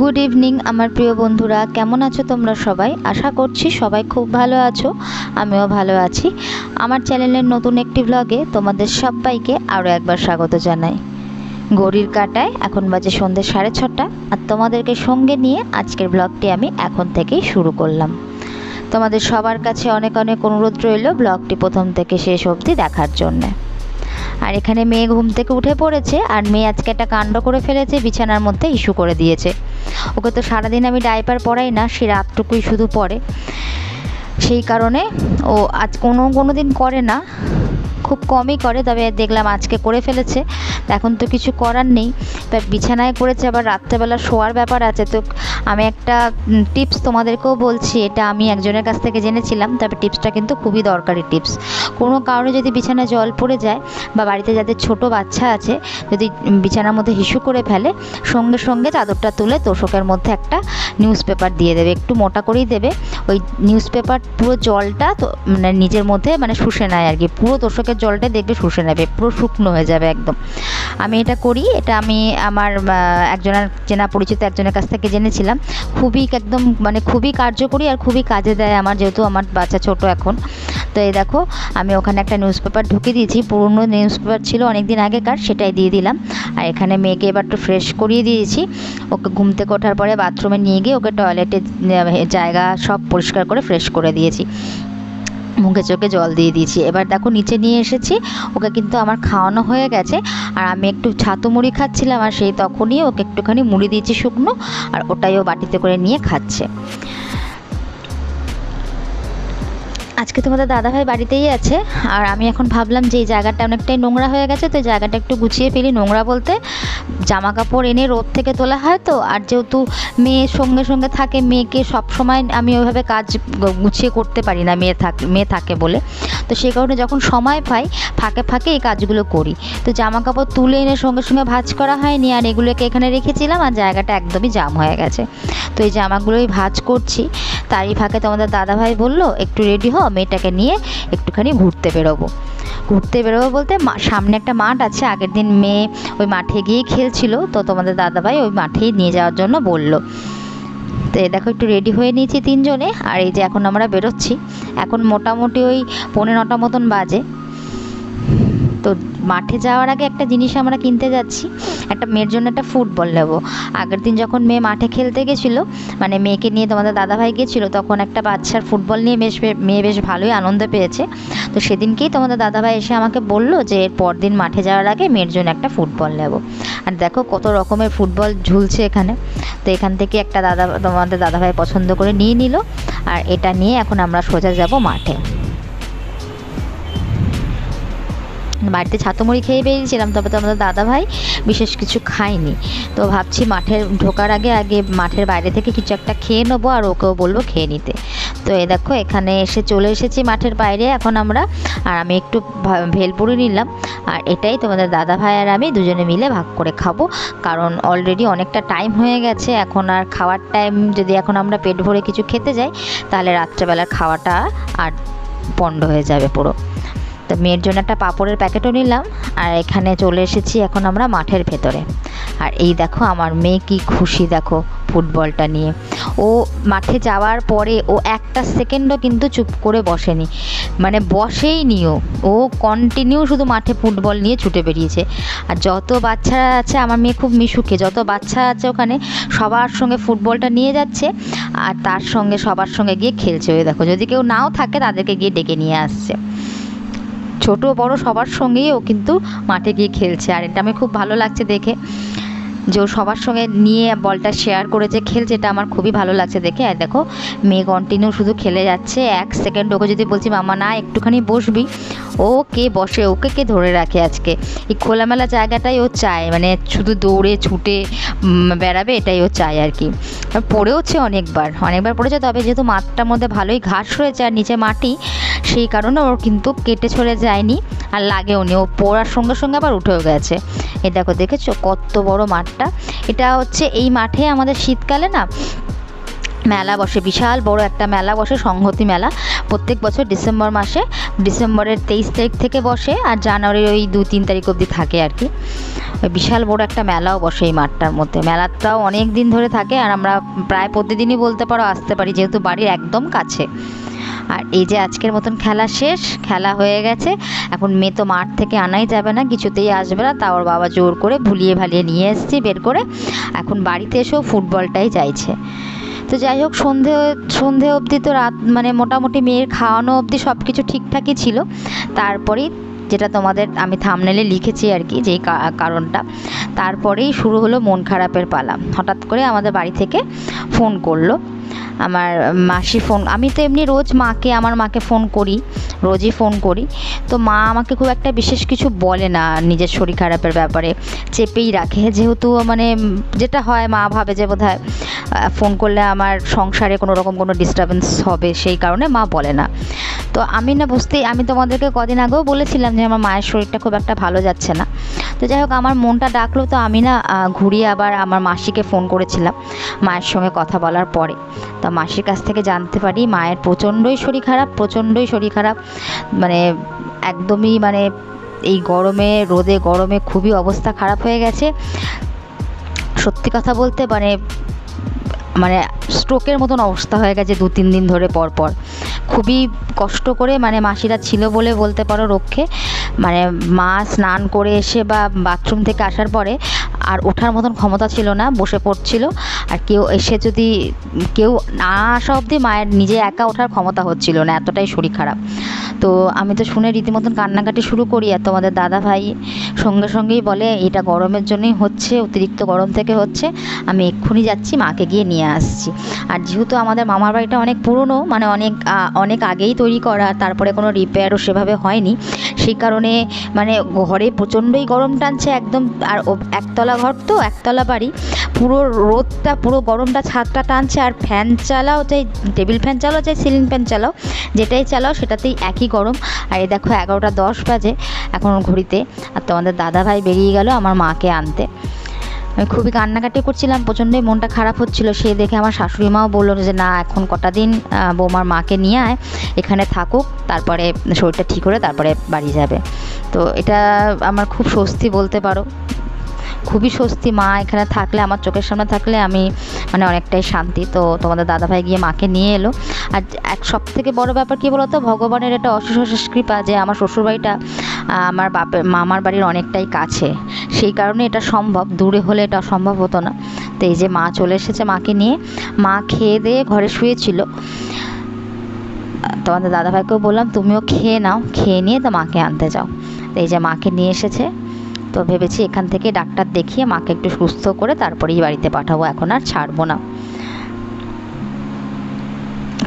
Good evening আমার প্রিয় বন্ধুরা। কেমন আছো তোমরা সবাই? আশা করছি সবাই খুব ভালো আছো। আমিও ভালো আছি। আমার চ্যানেলের নতুন একটি ব্লগে তোমাদের সবাইকে আরও একবার স্বাগত জানাই। ঘড়ির কাটায় এখন বাজে সন্ধ্যে সাড়ে ছটা, আর তোমাদেরকে সঙ্গে নিয়ে আজকের ব্লগটি আমি এখন থেকেই শুরু করলাম। তোমাদের সবার কাছে অনেক অনেক অনুরোধ রইল ব্লগটি প্রথম থেকে শেষ অবধি দেখার জন্যে। আর এখানে মেয়ে ঘুম থেকে উঠে পড়েছে, আর মেয়ে আজকে একটা কাণ্ড করে ফেলেছে, বিছানার মধ্যে ইস্যু করে দিয়েছে। ওকে তো সারাদিন আমি ডাইপার পরাই না, সে রাতটুকুই শুধু পরে। সেই কারণে ও আজ কোনো কোনো দিন করে না। খুব কমই করে, তবে দেখলাম আজকে করে ফেলেছে। এখন তো কিছু করার নেই। এবার বিছানায় করেছে আবার রাত্রেবেলা শোয়ার ব্যাপার আছে। তো আমি একটা টিপস তোমাদেরকেও বলছি, এটা আমি একজনের কাছ থেকে জেনেছিলাম। তবে টিপসটা কিন্তু খুবই দরকারি টিপস। কোনো কারণে যদি বিছানায় জল পড়ে যায় বা বাড়িতে যাদের ছোট বাচ্চা আছে, যদি বিছানার মধ্যে হিসু করে ফেলে, সঙ্গে সঙ্গে চাদরটা তুলে তোষকের মধ্যে একটা নিউজ পেপার দিয়ে দেবে। একটু মোটা করেই দেবে। ওই নিউজ পেপার পুরো জলটা তো মানে নিজের মধ্যে মানে শুষে নেয় আর কি পুরো তোষকের জলটা দেখবে শুষে নেবে, পুরো শুকনো হয়ে যাবে একদম। আমি এটা করি, এটা আমি আমার একজনের চেনা পরিচিত একজনের কাছ থেকে জেনেছিলাম। খুবই একদম মানে খুবই কার্যকরী আর খুবই কাজে দেয় আমার, যেহেতু আমার বাচ্চা ছোট এখন। তো এই দেখো, আমি ওখানে একটা নিউজ পেপার ঢুকে দিয়েছি, পুরনো নিউজ পেপার ছিল অনেক দিন আগেকার, সেটাই দিয়ে দিলাম। আর এখানে মেয়েকে এবার একটু ফ্রেশ করিয়ে দিয়েছি। ওকে ঘুম থেকে ওঠার পরে বাথরুমে নিয়ে গিয়ে ওকে টয়লেটের জায়গা সব পরিষ্কার করে ফ্রেশ করে দিয়েছি। মুখে চোখে জল দিয়ে দিয়েছি। এবার দেখো নিচে নিয়ে এসেছি। ওকে কিন্তু আমার খাওয়ানো হয়ে গেছে। আর আমি একটু ছাতু মুড়ি খাচ্ছিলাম আর সেই তখনই ওকে একটুখানি মুড়ি দিয়েছি শুকনো আর ওটাই ও বাটিতে করে নিয়ে খাচ্ছে। আজকে তোমাদের দাদাভাই বাড়িতেই আছে। আর আমি এখন ভাবলাম যে এই জায়গাটা অনেকটাই নোংরা হয়ে গেছে, তো জায়গাটা একটু গুছিয়ে ফেলি নোংরা বলতে। জামা কাপড় এনে রোদ থেকে তোলা হয় তো? আর যেহেতু মেয়ে সঙ্গে সঙ্গে থাকে, মেয়েকে সব সময় আমি ওইভাবে কাজ গুছিয়ে করতে পারি না, মেয়ে থাক, মেয়ে থাকে বলে। তো সেই কারণে যখন সময় পাই, ফাঁকে ফাঁকে এই কাজগুলো করি। তো জামা কাপড় তুলে এনে সঙ্গে সঙ্গে ভাজ করা হয়নি, আর এগুলোকে এখানে রেখেছিলাম, আর জায়গাটা একদমই জাম হয়ে গেছে। তো এই জামাগুলোই ভাজ করছি। তারই ফাঁকে তোমাদের দাদাভাই বলল, একটু রেডি হ মেয়েটাকে নিয়ে একটুখানি ঘুরতে বেরোবো। ঘুরতে বেরোবো বলতে সামনে একটা মাঠ আছে। আগের দিন মেয়ে ওই মাঠে গিয়ে খেলছিল তো তোমাদের দাদাভাই ওই মাঠেই নিয়ে যাওয়ার জন্য বলল। তো দেখো একটু রেডি হয়ে নিয়েছি তিনজনে, আর এই যে এখন আমরা বেরোচ্ছি। এখন মোটামুটি ওই পৌনে নটা মতন বাজে। তো মাঠে যাওয়ার আগে একটা জিনিস আমরা কিনতে যাচ্ছি। একটা মেয়ের জন্য একটা ফুটবল নেব। আগের দিন যখন মেয়ে মাঠে খেলতে গেছিল মানে মেয়েকে নিয়ে তোমাদের দাদাভাই গেছিল, তখন একটা বাচ্চার ফুটবল নিয়ে বেশ মেয়ে বেশ ভালোই আনন্দ পেয়েছে। তো সেদিনকেই তোমাদের দাদাভাই এসে আমাকে বলল যে, এর পরদিন মাঠে যাওয়ার আগে মেয়ের জন্য একটা ফুটবল নেব। আর দেখো কত রকমের ফুটবল ঝুলছে এখানে। তো এখান থেকে একটা দাদা, তোমাদের দাদাভাই পছন্দ করে নিয়ে নিল। আর এটা নিয়ে এখন আমরা সোজা যাব মাঠে। বাড়িতে ছাতুমুড়ি খেয়ে বেরিয়েছিলাম তবে তো আমাদের দাদা ভাই বিশেষ কিছু খায়নি। তো ভাবছি মাঠের, ঢোকার আগে আগে মাঠের বাইরে থেকে কিছু একটা খেয়ে নেব আর ওকেও বলব খেয়ে নিতে। তো এ দেখো, এখানে এসে চলে এসেছি মাঠের বাইরে। এখন আমরা, আর আমি একটু ভেলপুরি নিলাম। আর এটাই তোমাদের দাদা ভাই আর আমি দুজনে মিলে ভাগ করে খাব। কারণ অলরেডি অনেকটা টাইম হয়ে গেছে, এখন আর খাওয়ার টাইম যদি এখন আমরা পেট ভরে কিছু খেতে যাই, তাহলে রাত্রেবেলার খাওয়াটা আর পণ্ড হয়ে যাবে পুরো। তো মেয়ের জন্য একটা পাপড়ের প্যাকেটও নিলাম, আর এখানে চলে এসেছি এখন আমরা মাঠের ভেতরে। আর এই দেখো, আমার মেয়ে কি খুশি, দেখো ফুটবলটা নিয়ে। ও মাঠে যাওয়ার পরে ও একটা সেকেন্ডও কিন্তু চুপ করে বসেনি। মানে বসেই নিও ও। কন্টিনিউ শুধু মাঠে ফুটবল নিয়ে ছুটে বেরিয়েছে। আর যত বাচ্চারা আছে, আমার মেয়ে খুব মিশুকে, যত বাচ্চা আছে ওখানে সবার সঙ্গে ফুটবলটা নিয়ে যাচ্ছে, আর তার সঙ্গে সবার সঙ্গে গিয়ে খেলছে। ওই দেখো, যদি কেউ নাও থাকে, তাদেরকে গিয়ে ডেকে নিয়ে আসছে। ছোট বড় সবার সঙ্গেই ও কিন্তু মাঠে গিয়ে খেলছে। আর এটা আমি খুব ভালো লাগছে দেখে। যে ও সবার সঙ্গে নিয়ে বলটা শেয়ার করেছে, খেলছে, এটা আমার খুবই ভালো লাগছে দেখে। আর দেখো, মেয়ে কন্টিনিউ শুধু খেলে যাচ্ছে। এক সেকেন্ড ওকে যদি বলছি, মামা, না, একটুখানি বসবি। ও কে বসে, ওকে কে ধরে রাখে আজকে? এই খোলামেলা জায়গাটাই ও চায়। মানে শুধু দৌড়ে, ছুটে বেড়াবে, এটাই ও চায় আর কি। পড়েওছে অনেকবার। অনেকবার পড়েছে, তবে যেহেতু মাঠটার মধ্যে ভালোই ঘাস রয়েছে, আর নিচে মাটি সেই কারণে ওর কিন্তু কেটে ছড়ে যায়নি আর লাগেও নি। ও পড়ার সঙ্গে সঙ্গে আবার উঠেও গেছে। এই দেখো, দেখেছ কত বড় মাঠটা? এটা হচ্ছে এই মাঠে আমাদের শীতকালে না মেলা বসে, বিশাল বড় একটা মেলা বসে, সংহতি মেলা। প্রত্যেক বছর ডিসেম্বর মাসে, ডিসেম্বরের তেইশ তারিখ থেকে বসে আর জানুয়ারির ওই দু তিন তারিখ অবধি থাকে আর কি। বিশাল বড় একটা মেলাও বসে এই মাঠটার মধ্যে। মেলাটাও অনেক দিন ধরে থাকে আর আমরা প্রায় প্রতিদিনই বলতে পারো আসতে পারি, যেহেতু বাড়ির একদম কাছে। আর এই যে আজকের মতন খেলা শেষ, খেলা হয়ে গেছে। এখন মেয়ে তো মাঠ থেকে আনাই যাবে না, কিছুতেই আসবে না, তা ওর বাবা জোর করে ভুলিয়ে ভালিয়ে নিয়ে এসেছি বের করে। এখন বাড়িতে এসেও ফুটবলটাই চাইছে। তো যাই হোক, সন্ধে সন্ধে অবধি তো রাত মানে মোটামুটি মেয়ের খাওয়ানো অবধি সব কিছু ঠিকঠাকই ছিল। তারপরেই যেটা তোমাদের আমি থামনেলে লিখেছি আর কি, যেই কারণটা, তারপরেই শুরু হলো মন খারাপের পালা। হঠাৎ করে আমাদের বাড়ি থেকে ফোন করল। আমার মাসি ফোন আমি তো এমনি রোজ মাকে, আমার মাকে ফোন করি, রোজই ফোন করি। তো মা আমাকে খুব একটা বিশেষ কিছু বলে না নিজের শরীর খারাপের ব্যাপারে, চেপেই রাখে। যেহেতু মানে যেটা হয়, মা ভাবে যে বোধ ফোন করলে আমার সংসারে কোনো রকম কোনো ডিস্টারবেন্স হবে, সেই কারণে মা বলে না। তো আমি না বুঝতেই, আমি তোমাদেরকে কদিন আগেও বলেছিলাম যে আমার মায়ের শরীরটা খুব একটা ভালো যাচ্ছে না। তো যাই হোক, আমার মনটা ডাকলো তো আমি না ঘুরিয়ে আবার আমার মাসিকে ফোন করেছিলাম মায়ের সঙ্গে কথা বলার পরে। তা মাসির কাছ থেকে জানতে পারি মায়ের প্রচণ্ডই শরীর খারাপ, প্রচণ্ডই শরীর খারাপ। মানে একদমই মানে এই গরমে, রোদে গরমে খুবই অবস্থা খারাপ হয়ে গেছে। সত্যি কথা বলতে মানে মানে স্ট্রোকের মতন অবস্থা হয়ে গেছে দু তিন দিন ধরে পর পর। খুবই কষ্ট করে মানে মাসিরা ছিল বলে বলতে পারো রক্ষে। মানে মা স্নান করে এসে বা বাথরুম থেকে আসার পরে আর ওঠার মতন ক্ষমতা ছিল না, বসে পড়ছিল। আর কেউ এসে যদি কেউ না আসা অবধি মায়ের নিজে একা ওঠার ক্ষমতা হচ্ছিল না, এতটাই শরীর খারাপ। তো আমি তো শুনে রীতিমতন কান্নাকাটি শুরু করি আর তোমাদের দাদা ভাই সঙ্গে সঙ্গেই বলে, এটা গরমের জন্যই হচ্ছে, অতিরিক্ত গরম থেকে হচ্ছে। আমি এক্ষুনি যাচ্ছি, মাকে গিয়ে নিয়ে আসছি। আর যেহেতু আমাদের মামার বাড়িটা অনেক পুরনো মানে অনেক অনেক আগেই তৈরি করা, তারপরে কোনো রিপেয়ারও সেভাবে হয়নি সেই কারণে মানে ঘরে প্রচণ্ডই গরম টানছে একদম, আর একতলা ঘর তো, একতলা বাড়ি। পুরো রোদটা, পুরো গরমটা ছাদটা টানছে, আর ফ্যান চালাও চাই টেবিল ফ্যান চালাও চাই সিলিং ফ্যান চালাও, যেটাই চালাও সেটাতেই একই গরম। আর এই দেখো এগারোটা দশ বাজে এখন ঘড়িতে, আর তোমাদের দাদা ভাই বেরিয়ে গেল আমার মাকে আনতে। খুবই কান্নাকাটি করছিলাম, প্রচণ্ডই মনটা খারাপ হচ্ছিল। সে দেখে আমার শাশুড়ি মাও বলল যে, না, এখন কটা দিন বৌমার মাকে নিয়ে আয়, এখানে থাকুক, তারপরে শরীরটা ঠিক হলে তারপরে বাড়ি যাবে। তো এটা আমার খুব স্বস্তি বলতে পারো। খুবই স্বস্তি, মা এখানে থাকলে, আমার চোখের সামনে থাকলে আমি মানে অনেকটাই শান্তি। তো তোমাদের দাদাভাই গিয়ে মাকে নিয়ে এলো। আর এক সব থেকে বড় ব্যাপার কী বলতো, ভগবানের এটা অশেষ অশেষ কৃপা যে আমার শ্বশুরবাড়িটা আমার বাপের, মামার বাড়ির অনেকটাই কাছে। সেই কারণে এটা সম্ভব। দূরে হলে এটা সম্ভব হতো না। তো এই যে মা চলে এসেছে মাকে নিয়ে। মা খেয়ে দিয়ে ঘরে শুয়েছিল। তোমাদের দাদাভাইকেও বললাম, তুমিও খেয়ে নাও। খেয়ে নিয়ে তো মাকে আনতে যাও। তো এই যে মাকে নিয়ে এসেছে। তো ভেবেছি এখান থেকে ডাক্তার দেখিয়ে মাকে একটু সুস্থ করে তারপরেই বাড়িতে পাঠাবো। এখন আর ছাড়বো না।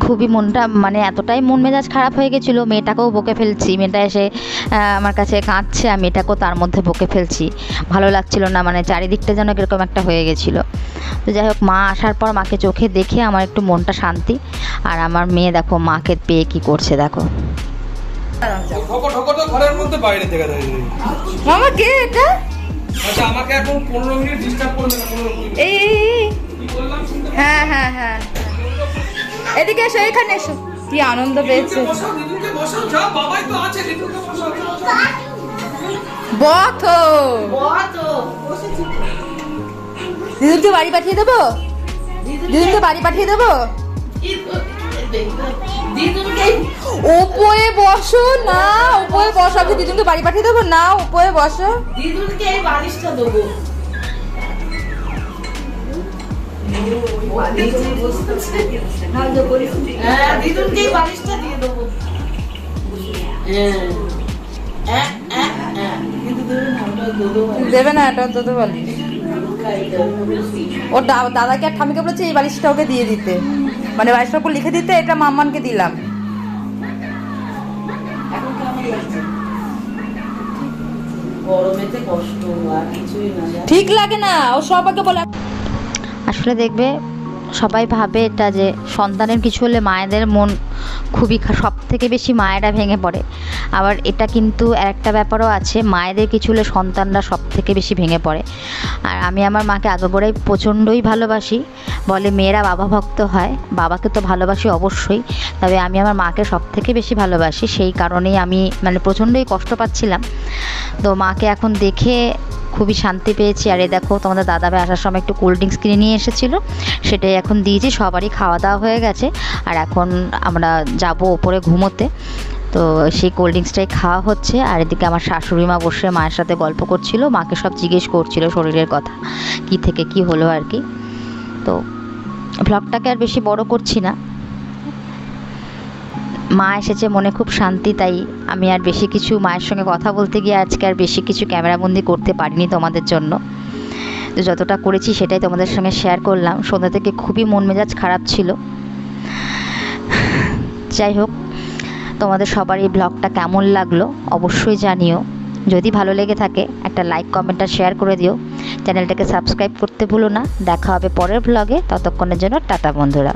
খুবই মনটা মানে এতটাই মন মেজাজ খারাপ হয়ে গেছিল মেয়েটাকেও বকে ফেলছি। মেয়েটা এসে আমার কাছে কাঁদছে আর মেয়েটাকেও তার মধ্যে বকে ফেলছি। ভালো লাগছিল না মানে চারিদিকটা যেন কীরকম একটা হয়ে গেছিল। তো যাই হোক মা আসার পর মাকে চোখে দেখে আমার একটু মনটা শান্তি। আর আমার মেয়ে দেখো মাকে পেয়ে কি করছে দেখো। ঠোকো ঠোকো তো ঘরের মধ্যে বাইরে থেকে মামা কে এটা? আচ্ছা আমাকে এখন পনেরো মিনিট ডিস্টার্ব করবে না পনেরো মিনিট। এই এই, এই। কি বললাম শুনতে হ্যাঁ হ্যাঁ হ্যাঁ। এদিকে এসো, এখানে এসো। কি আনন্দ পেয়েছে? বথ। দিদুনকে বাড়ি পাঠিয়ে দেবো? দিদুনকে বাড়ি পাঠিয়ে দেবো? ওপরে বসো, না, ওপরে বসো। আমি দিদুনকে বাড়ি পাঠিয়ে দেবো, না, ওপরে বসো। দিদুনকে বালিশটা দেবো। দেবো না, এটা তো বালিশ ওর দাদাকে আর ঠামিকে বলেছে এই বালিশটা ওকে দিয়ে দিতে। মানে বালিশটার উপর লিখে দিতে এটা মাম্মানকে দিলাম? ঠিক লাগে না ও সবাইকে বলে আসলে দেখবে সবাই ভাবে এটা যে সন্তানের কিছু হলে মায়েদের মন খুবই সব থেকে বেশি মায়েরা ভেঙে পড়ে। আবার এটা কিন্তু একটা ব্যাপারও আছে, মায়েদের কিছু হলে সন্তানরা সব থেকে বেশি ভেঙে পড়ে। আর আমি আমার মাকে আগে বড়াই প্রচণ্ডই ভালোবাসি, বলে মেয়েরা বাবা ভক্ত হয়, বাবাকে তো ভালোবাসি অবশ্যই, তবে আমি আমার মাকে সব থেকে বেশি ভালোবাসি, সেই কারণেই আমি মানে প্রচণ্ডই কষ্ট পাচ্ছিলাম। তো মাকে এখন দেখে খুবই শান্তি পেয়েছি, আর এই দেখো তোমাদের দাদা ভাই আসার সময় একটু কোল্ড ড্রিঙ্কস কিনে নিয়ে এসেছিল, সেটাই এখন দিয়েছি, সবারই খাওয়া দাওয়া হয়ে গেছে, আর এখন আমরা যাব ওপরে ঘুমোতে। তো সেই কোল্ড ড্রিঙ্কসটাই খাওয়া হচ্ছে। আর এদিকে আমার শাশুড়ি মা বসে মায়ের সাথে গল্প করছিল। মাকে সব জিজ্ঞেস করছিল শরীরের কথা, কি থেকে কি হলো আর কি। তো ব্লগটাকে আর বেশি বড় করছি না। মা এসেছে মনে খুব শান্তি, তাই আমি আর বেশি কিছু মায়ের সঙ্গে কথা বলতে গিয়ে আজকে আর বেশি কিছু ক্যামেরাবন্দি করতে পারিনি তোমাদের জন্য। তো যতটা করেছি সেটাই তোমাদের সঙ্গে শেয়ার করলাম। সন্ধ্যা থেকে খুবই মন মেজাজ খারাপ ছিল। যাই হোক, তোমাদের সবার এই ব্লগটা কেমন লাগল অবশ্যই জানিও। যদি ভালো লেগে থাকে, একটা লাইক কমেন্ট আর শেয়ার করে দিও। চ্যানেলটাকে সাবস্ক্রাইব করতে ভুলো না। দেখা হবে পরের ব্লগে ততক্ষণের জন্য টাটা বন্ধুরা।